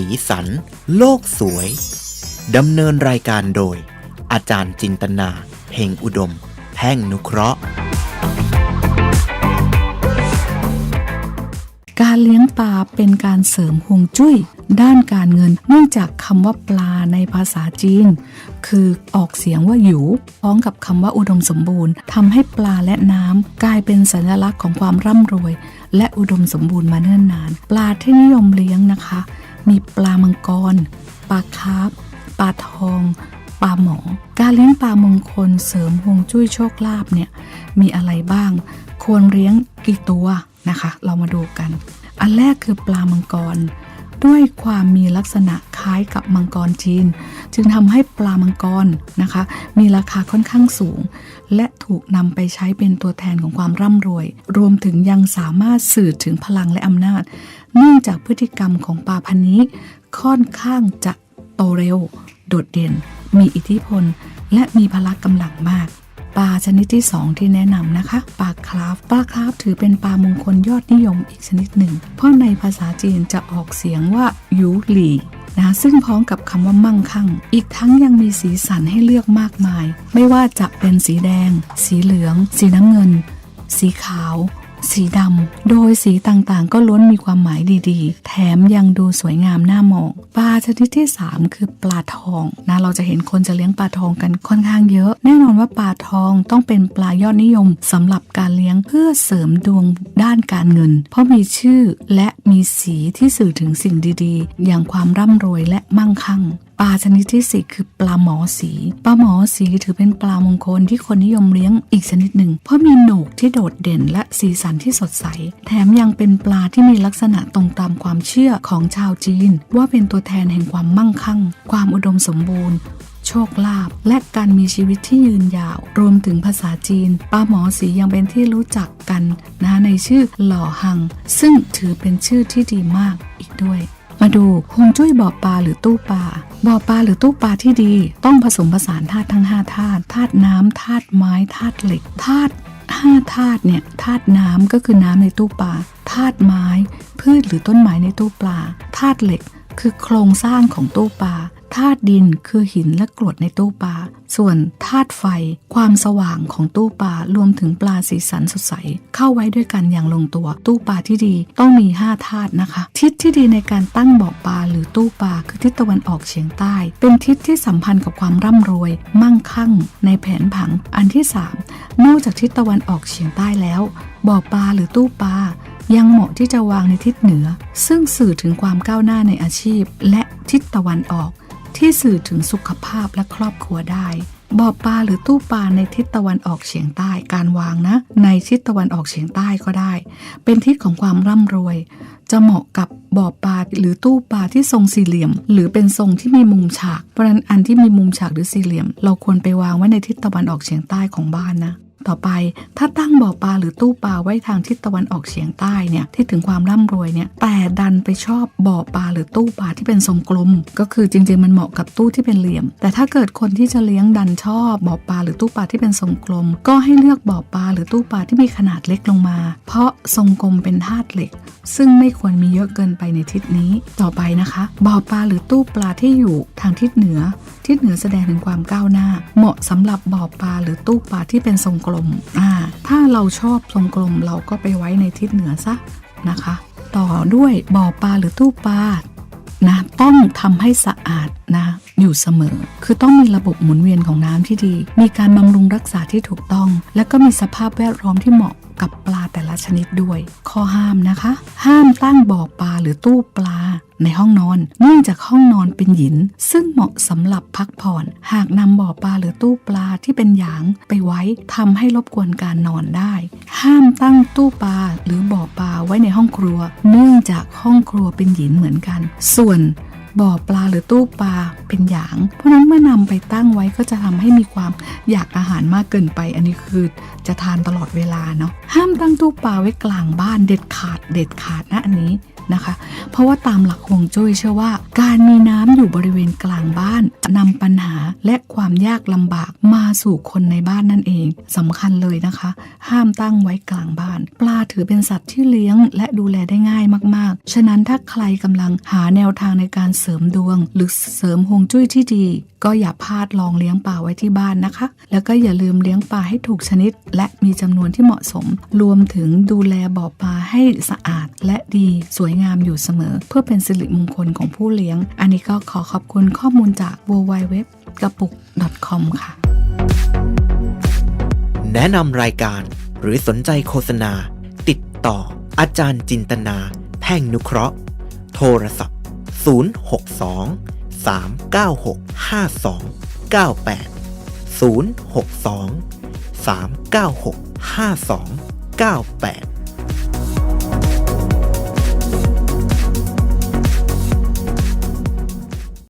สีสัน โลกสวย ดำเนินรายการโดย อาจารย์จินตนาเพ่งอุดมแพ่งนุเคราะห์ การเลี้ยงปลาเป็นการเสริมฮวงจุ้ย ด้านการเงินเนื่องจากคำว่าปลาในภาษาจีน คือออกเสียงว่าหยูพร้อมกับคำว่าอุดมสมบูรณ์ทำให้ปลาและน้ำกลายเป็นสัญลักษณ์ของความร่ำรวย และอุดมสมบูรณ์มาเนิ่นนาน ปลาที่นิยมเลี้ยงนะคะ มีปลามังกร ปลาคาร์ฟปลาทอง ปลาหมอ การเลี้ยงปลามงคลเสริมฮวงจุ้ยโชคลาภเนี่ยมีอะไรบ้าง ควรเลี้ยงกี่ตัวนะคะ เรามาดูกัน อันแรกคือปลามังกร ด้วยความมีลักษณะคล้ายกับมังกรจีน จึงทำให้ปลามังกรนะคะ มีราคาค่อนข้างสูง และถูกนำไปใช้เป็นตัวแทนของความร่ำรวย รวมถึงยังสามารถสื่อถึงพลังและอำนาจ เนื่องจากพฤติกรรมของปลาพันนี้ ค่อนข้างจะโตเร็ว โดดเด่น มีอิทธิพล และมีพละกำลังมาก ปลาชนิดที่ 2 ที่แนะนำนะคะปลาคราฟปลาคราฟถือเป็นปลามงคลยอดนิยมอีกชนิดหนึ่ง เพราะในภาษาจีนจะออกเสียงว่ายูหลีนะซึ่งพ้องกับคำว่ามั่งคั่ง อีกทั้งยังมีสีสันให้เลือกมากมาย ไม่ว่าจะเป็นสีแดง สีเหลือง สีน้ำเงิน สีขาว สีดำ โดยสีต่างๆ ก็ล้วนมีความหมายดีๆ แถมยังดูสวยงามน่ามอง ปลาชนิดที่ 3 คือปลาทองนะเราจะเห็นคนจะเลี้ยงปลาทองกันค่อนข้างเยอะ แน่นอนว่าปลาทองต้องเป็นปลายอดนิยมสำหรับการเลี้ยงเพื่อเสริมดวงด้านการเงิน เพราะมีชื่อและมีสีที่สื่อถึงสิ่งดีๆ อย่างความร่ำรวยและมั่งคั่ง ปลาชนิดที่สี่คือปลาหมอสีปลาหมอสีถือเป็นปลามงคลที่คนนิยมเลี้ยงอีกชนิดหนึ่ง เพราะมีโหนกที่โดดเด่นและสีสันที่สดใส แถมยังเป็นปลาที่มีลักษณะตรงตามความเชื่อของชาวจีน ว่าเป็นตัวแทนแห่งความมั่งคั่ง ความอุดมสมบูรณ์โชคลาภและการมีชีวิตที่ยืนยาว รวมถึงภาษาจีนปลาหมอสียังเป็นที่รู้จักกันนะในชื่อหล่อหัง ซึ่งถือเป็นชื่อที่ดีมากอีกด้วย มาดูฮงจุ้ยบ่อปลาหรือตู้ปลา บ่อปลาหรือตู้ปลาที่ดี ต้องผสมผสานธาตุทั้ง5ธาตุธาตุน้ำธาตุไม้ธาตุเหล็กธาตุห้าธาตุเนี่ยธาตุน้ำก็คือน้ำในตู้ปลาธาตุไม้ พืชหรือต้นไม้ในตู้ปลาธาตุเหล็ก คือโครงสร้างของตู้ปลา ธาตุดินคือหินและกรวดในตู้ปลา ส่วนธาตุไฟ ความสว่างของตู้ปลารวมถึงปลาสีสันสดใส เข้าไว้ด้วยกันอย่างลงตัว ตู้ปลาที่ดีต้องมี 5 ธาตุนะคะ ทิศที่ดีในการตั้งบ่อปลาหรือตู้ปลาคือทิศตะวันออกเฉียงใต้ เป็นทิศที่สัมพันธ์กับความร่ำรวย มั่งคั่ง ในแผนผัง อันที่ 3 นอกจากทิศตะวันออกเฉียงใต้แล้ว บ่อปลาหรือตู้ปลายังเหมาะที่จะวางในทิศเหนือ ซึ่งสื่อถึงความก้าวหน้าในอาชีพ และทิศตะวันออก ที่สื่อถึงสุขภาพและครอบครัวได้บ่อปลาหรือตู้ปลาในทิศตะวันออกเฉียงใต้การวางนะ ในทิศตะวันออกเฉียงใต้ก็ได้ เป็นทิศของความร่ำรวย จะเหมาะกับบ่อปลาหรือตู้ปลาที่ทรงสี่เหลี่ยม หรือเป็นทรงที่มีมุมฉากเพราะนั้นอันที่มีมุมฉากหรือสี่เหลี่ยม เราควรไปวางไว้ในทิศตะวันออกเฉียงใต้ของบ้านนะ ต่อไปถ้าตั้งบ่อปลาหรือตู้ปลาไว้ทางทิศตะวันออกเฉียงใต้เนี่ยที่ถึงความร่ำรวยเนี่ยแต่ดันไปชอบบ่อปลาหรือตู้ปลาที่เป็นทรงกลม ก็คือจริงๆมันเหมาะกับตู้ที่เป็นเหลี่ยม แต่ถ้าเกิดคนที่จะเลี้ยงดันชอบบ่อปลาหรือตู้ปลาที่เป็นทรงกลม ก็ให้เลือกบ่อปลาหรือตู้ปลาที่มีขนาดเล็กลงมา เพราะทรงกลมเป็นธาตุเหล็ก ซึ่งไม่ควรมีเยอะเกินไปในทิศนี้ ต่อไปนะคะ บ่อปลาหรือตู้ปลาที่อยู่ทางทิศเหนือ ทิศเหนือแสดงถึงความก้าวหน้า เหมาะสำหรับบ่อปลาหรือตู้ปลาที่เป็นทรงกลมอ่าถ้าเราชอบทรงกลมเราก็ไปไว้ในทิศเหนือซะนะคะ ต่อด้วยบ่อปลาหรือตู้ปลานะต้องทำให้สะอาดนะ อยู่เสมอ คือต้องมีระบบหมุนเวียนของน้ำที่ดี มีการบำรุงรักษาที่ถูกต้อง และก็มีสภาพแวดล้อมที่เหมาะกับปลา ชนิดด้วย ข้อห้ามนะคะ ห้ามตั้งบ่อปลาหรือตู้ปลาในห้องนอน เนื่องจากห้องนอนเป็นหิน ซึ่งเหมาะสำหรับพักผ่อน หากนำบ่อปลาหรือตู้ปลาที่เป็นหยางไปไว้ทำให้รบกวนการนอนได้ ห้ามตั้งตู้ปลาหรือบ่อปลาไว้ในห้องครัว เนื่องจากห้องครัวเป็นหินเหมือนกัน ส่วนบ่อปลาหรือตู้ปลาเป็นหยาง เพราะนั้นเมื่อนำไปตั้งไว้ก็จะทำให้มีความอยากอาหารมากเกินไป อันนี้คือจะทานตลอดเวลาเนาะห้ามตั้งตู้ปลาไว้กลางบ้านเด็ดขาดเด็ดขาดนะอันนี้นะคะ เพราะว่าตามหลักฮวงจุ้ยเชื่อว่า การมีน้ำอยู่บริเวณกลางบ้านนำปัญหาและความยากลำบากมาสู่คนในบ้านนั่นเองสำคัญเลยนะคะ ห้ามตั้งไว้กลางบ้าน ปลาถือเป็นสัตว์ที่เลี้ยง และดูแลได้ง่ายมากๆ ฉะนั้นถ้าใครกำลังหาแนวทางในการเสริมดวง หรือเสริมฮวงจุ้ยที่ดี ก็อย่าพลาดลองเลี้ยงปลาไว้ที่บ้านนะคะ แล้วก็อย่าลืมเลี้ยงปลาให้ถูกชนิด และมีจำนวนที่เหมาะสม รวมถึงดูแลบ่อปลาให้สะอาดและดีสวยงามอยู่เสมอ เพื่อเป็นสิริมงคลของผู้เลี้ยง อันนี้ก็ขอขอบคุณข้อมูลจาก w w w กระปุก .com ค่ะ แนะนำรายการหรือสนใจโฆษณา ติดต่อ อาจารย์จินตนา แพ่งนุเคราะห์ โทรศัพท์ 062 396 5298 062 396 5298